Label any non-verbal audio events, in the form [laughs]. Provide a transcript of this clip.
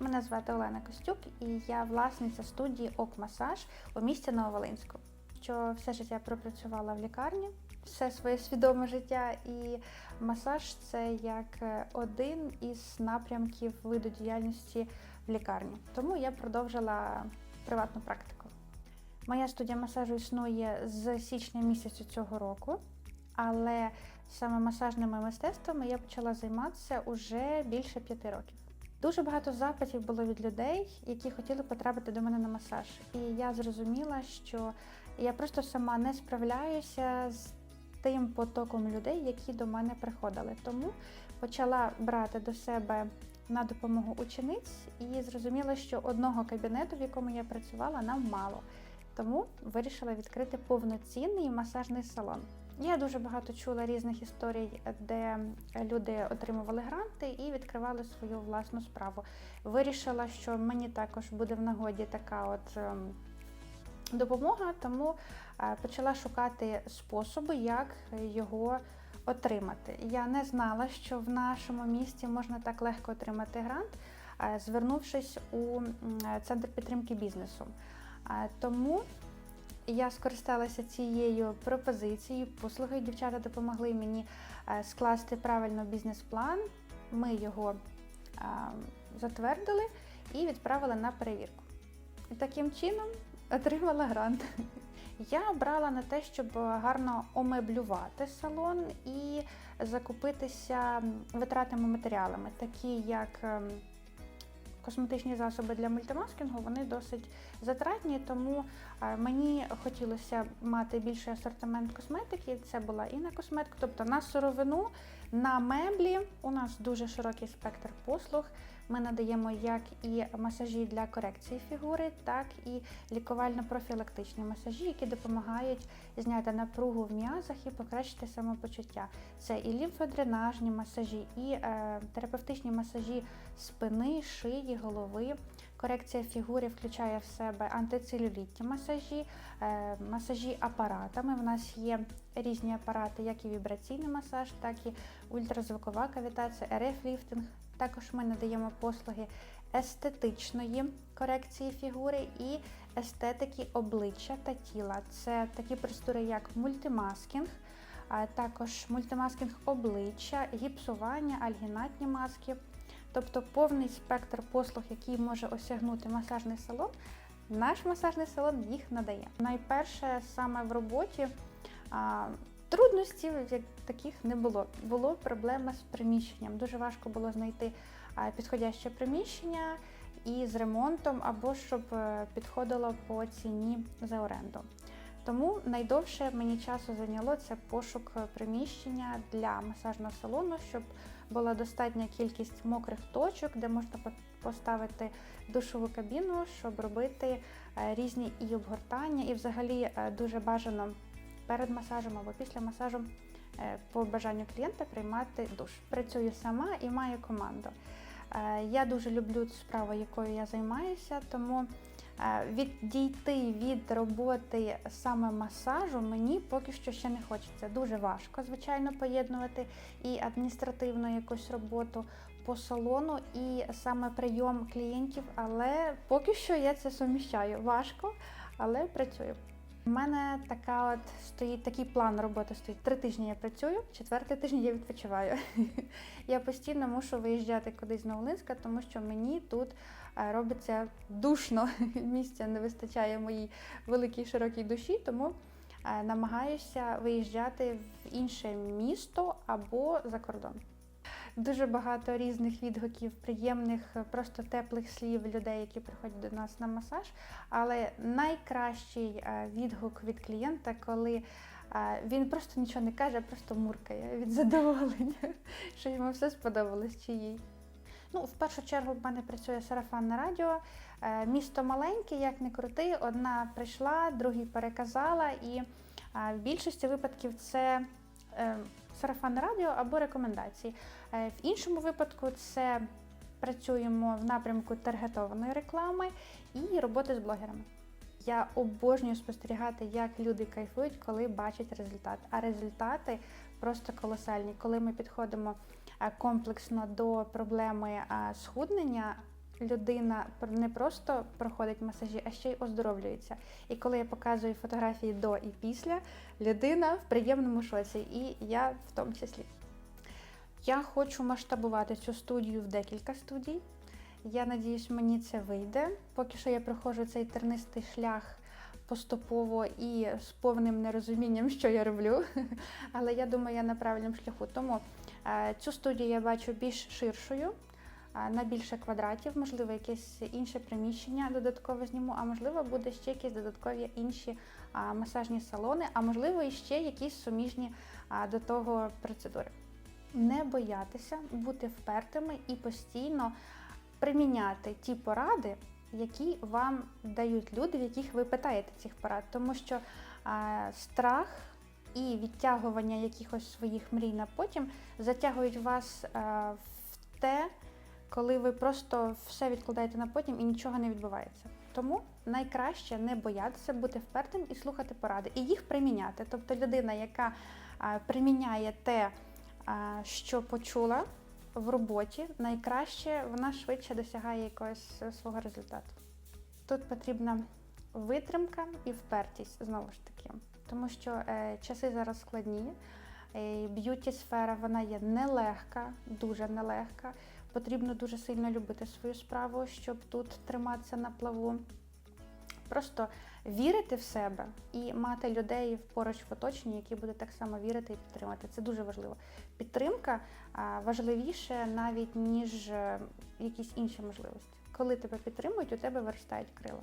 Мене звати Олена Костюк, і я власниця студії Ок-Масаж у місті Нововолинську. Що все життя пропрацювала в лікарні, все своє свідоме життя, і масаж це як е, один із напрямків виду діяльності в лікарні. Тому я продовжила приватну практику. Моя студія масажу існує з січня місяця цього року, але саме масажними мистецтвами я почала займатися уже більше п'яти років. Дуже багато запитів було від людей, які хотіли потрапити до мене на масаж. І я зрозуміла, що я просто сама не справляюся з тим потоком людей, які до мене приходили. Тому почала брати до себе на допомогу учениць і зрозуміла, що одного кабінету, в якому я працювала, нам мало. Тому вирішила відкрити повноцінний масажний салон. Я дуже багато чула різних історій, де люди отримували гранти і відкривали свою власну справу. Вирішила, що мені також буде в нагоді така от ем, допомога, тому е, почала шукати способи, як його отримати. Я не знала, що в нашому місті можна так легко отримати грант, е, звернувшись у центр підтримки бізнесу. Е, Тому я скористалася цією пропозицією, послугою. Дівчата допомогли мені е, скласти правильно бізнес-план. Ми його е, затвердили і відправили на перевірку. І таким чином отримала грант. Я обрала на те, щоб гарно омеблювати салон і закупитися витратними матеріалами, такі як ем, косметичні засоби для мультимаскінгу, вони досить затратні, тому е, мені хотілося мати більший асортимент косметики. Це була і на косметику, тобто на сировину, на меблі. У нас дуже широкий спектр послуг. Ми надаємо як і масажі для корекції фігури, так і лікувально-профілактичні масажі, які допомагають зняти напругу в м'язах і покращити самопочуття. Це і лімфодренажні масажі, і е, терапевтичні масажі спини, шиї, голови. Корекція фігури включає в себе антицелюлітні масажі, е, масажі апаратами. В нас є різні апарати, як і вібраційний масаж, так і ультразвукова кавітація, РФ-ліфтинг. Також ми надаємо послуги естетичної корекції фігури і естетики обличчя та тіла. Це такі процедури, як мультимаскінг, а також мультимаскінг обличчя, гіпсування, альгінатні маски. Тобто повний спектр послуг, який може осягнути масажний салон, наш масажний салон їх надає. Найперше саме в роботі а, трудностей як таких не було. Було проблема з приміщенням. Дуже важко було знайти підходяще приміщення і з ремонтом, або щоб е, підходило по ціні за оренду. Тому найдовше мені часу зайняло це пошук е, приміщення для масажного салону, щоб була достатня кількість мокрих точок, де можна поставити душову кабіну, щоб робити е, різні і обгортання, і взагалі е, дуже бажано перед масажем або після масажу по бажанню клієнта приймати душ. Працюю сама і маю команду. Е, Я дуже люблю цю справу, якою я займаюся, тому е, відійти від роботи саме масажу мені поки що ще не хочеться. Дуже важко, звичайно, поєднувати і адміністративну якусь роботу по салону, і саме прийом клієнтів, але поки що я це суміщаю. Важко, але працюю. У мене така от стоїть такий план роботи стоїть. Три тижні я працюю, четвертий тиждень я відпочиваю. [laughs] я постійно мушу виїжджати кудись на Волинська, тому що мені тут е, робиться душно. [laughs] Місця не вистачає моїй великій широкій душі, тому е, намагаюся виїжджати в інше місто або за кордон. Дуже багато різних відгуків, приємних, е, просто теплих слів людей, які приходять до нас на масаж. Але найкращий е, відгук від клієнта, коли е, він просто нічого не каже, а просто муркає від [laughs] задоволення, що йому все сподобалось чи їй. Ну, в першу чергу в мене працює сарафанне радіо. Місто маленьке, як не крути. Одна прийшла, другій переказала, і в більшості випадків це сарафанне радіо або рекомендації. Е, В іншому випадку це працюємо в напрямку таргетованої реклами і роботи з блогерами. Я обожнюю спостерігати, як люди кайфують, коли бачать результат. А результати просто колосальні. Коли ми підходимо е, комплексно до проблеми е, схуднення, людина не просто проходить масажі, а ще й оздоровлюється. І коли я показую фотографії до і після, людина в приємному шоці, і я в тому числі. Я хочу масштабувати цю студію в декілька студій. Я надіюсь, мені це вийде. Поки що я проходжу цей тернистий шлях поступово і з повним нерозумінням, що я роблю. [laughs] Але я думаю, я на правильному шляху. Тому е, цю студію я бачу більш ширшою, на більше квадратів, можливо, якесь інше приміщення додатково зніму, а можливо, буде ще якісь додаткові інші масажні салони, а можливо, і ще якісь суміжні до того процедури. Не боятися бути впертими і постійно приміняти ті поради, які вам дають люди, в яких ви питаєте цих порад, тому що страх і відтягування якихось своїх мрій на потім затягують вас в те, коли ви просто все відкладаєте на потім і нічого не відбувається. Тому найкраще не боятися бути впертим і слухати поради, і їх приміняти. Тобто людина, яка приміняє те, що почула в роботі, найкраще вона швидше досягає якогось е, свого результату. Тут потрібна витримка і впертість знову ж таки, тому що е, часи зараз складні. Б'юті сфера вона є нелегка, дуже нелегка. Потрібно дуже сильно любити свою справу, щоб тут триматися на плаву. Просто вірити в себе і мати людей поруч в оточенні, які будуть так само вірити і підтримати. Це дуже важливо. Підтримка важливіше навіть ніж е, якісь інші можливості. Коли тебе підтримують, у тебе виростають крила.